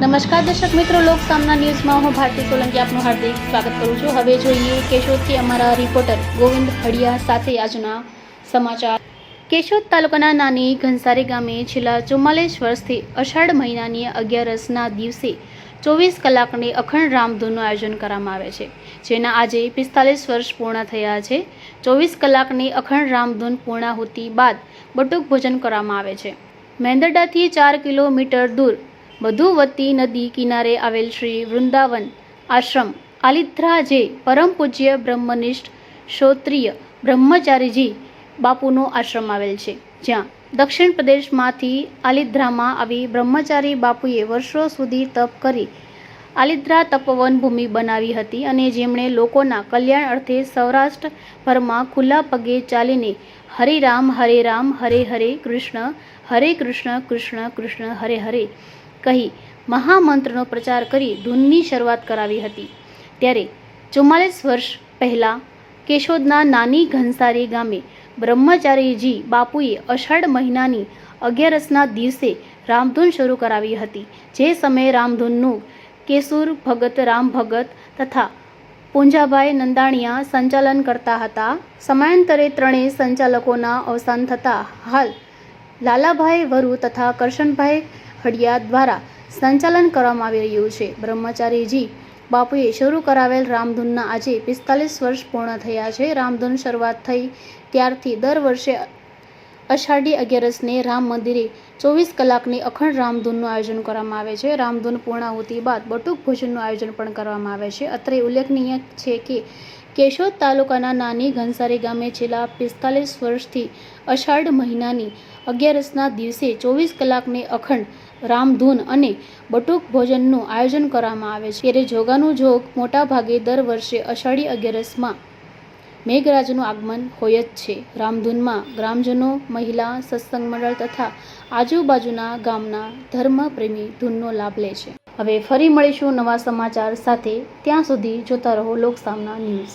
નમસ્કાર દર્શક મિત્રો, લોક સામના ન્યૂઝમાં હું ભારતી સોલંકી આપનું હાર્દિક સ્વાગત કરું છું. હવે જોઈએ કેશોદથી અમારા રિપોર્ટર ગોવિંદ હડિયા સાથે આજના સમાચાર. કેશોદ તાલુકાના નાની ઘનસારી ગામે છેલ્લા ચુમ્માલીસ વર્ષથી અષાઢ મહિનાની અગિયારસના દિવસે ચોવીસ કલાકની અખંડ રામધૂનનું આયોજન કરવામાં આવે છે, જેના આજે પિસ્તાલીસ વર્ષ પૂર્ણ થયા છે. ચોવીસ કલાકની અખંડ રામધૂન પૂર્ણાહુતિ બાદ બટુક ભોજન કરવામાં આવે છે. મેંદરડાથી ચાર કિલોમીટર દૂર મધુવતી નદી કિનારે આવેલ શ્રી વૃંદાવન આશ્રમ આલિદ્રા જે પરમ પૂજ્ય બ્રહ્મનિષ્ઠ ક્ષોત્રિય બ્રહ્મચારીજી બાપુનો આશ્રમ આવેલ છે. જ્યાં દક્ષિણ પ્રદેશમાંથી આલિદ્રામાં આવી બ્રહ્મચારી બાપુએ વર્ષો સુધી તપ કરી આલિદ્રા તપવન ભૂમિ બનાવી હતી અને જેમણે લોકોના કલ્યાણ અર્થે સૌરાષ્ટ્રભરમાં ખુલ્લા પગે ચાલીને હરે રામ હરે રામ, હરે હરે કૃષ્ણ હરે કૃષ્ણ કૃષ્ણ કૃષ્ણ, હરે હરે કહી મહામંત્રનો પ્રચાર કરી ધૂનની શરૂઆત કરાવી હતી. ત્યારે ચુમ્માલીસ વર્ષ પહેલાં કેશોદના નાની ઘનસારી ગામે બ્રહ્મચારીજી બાપુએ અષાઢ મહિનાની અગિયારસના દિવસે રામધૂન શરૂ કરાવી હતી. જે સમયે રામધૂનનું કેસુર, ભગત, રામ ભગત તથા પૂંજાભાઈ નંદાણીયા સંચાલન કરતા હતા. સમયાંતરે ત્રણેય સંચાલકોના અવસાન થતાં હાલ લાલાભાઈ વરુ તથા કરશનભાઈ હડિયા દ્વારા સંચાલન કરવામાં આવી રહ્યું છે. બ્રહ્મચારીજી બાપુએ શરૂ કરાવેલ રામધૂનના આજે પિસ્તાલીસ વર્ષ પૂર્ણ થયા છે. રામધૂન શરૂઆત થઈ ત્યારથી દર વર્ષે અષાઢી અગિયારસને રામ મંદિરે ચોવીસ કલાકની અખંડ રામધૂનનું આયોજન કરવામાં આવે છે. રામધૂન પૂર્ણાહુતિ બાદ બટુક ભોજનનું આયોજન પણ કરવામાં આવે છે. અત્રે ઉલ્લેખનીય છે કે કેશોદ તાલુકાના નાની ઘનસારી ગામે છેલ્લા પિસ્તાલીસ વર્ષથી અષાઢ મહિનાની અગિયારસના દિવસે ચોવીસ કલાકની અખંડ રામધૂન અને બટુક ભોજનનું આયોજન કરવામાં આવે છે. ત્યારે જોગાનું જોગ મોટા ભાગે દર વર્ષે અષાઢી અગિયારસમાં મેઘરાજનું આગમન હોય જ છે. રામધૂનમાં ગ્રામજનો, મહિલા, સત્સંગ મંડળ તથા આજુબાજુના ગામના ધર્મપ્રેમી ધૂનનો લાભ લે છે. હવે ફરી મળીશું નવા સમાચાર સાથે. ત્યાં સુધી જોતા રહો લોકસામના ન્યૂઝ.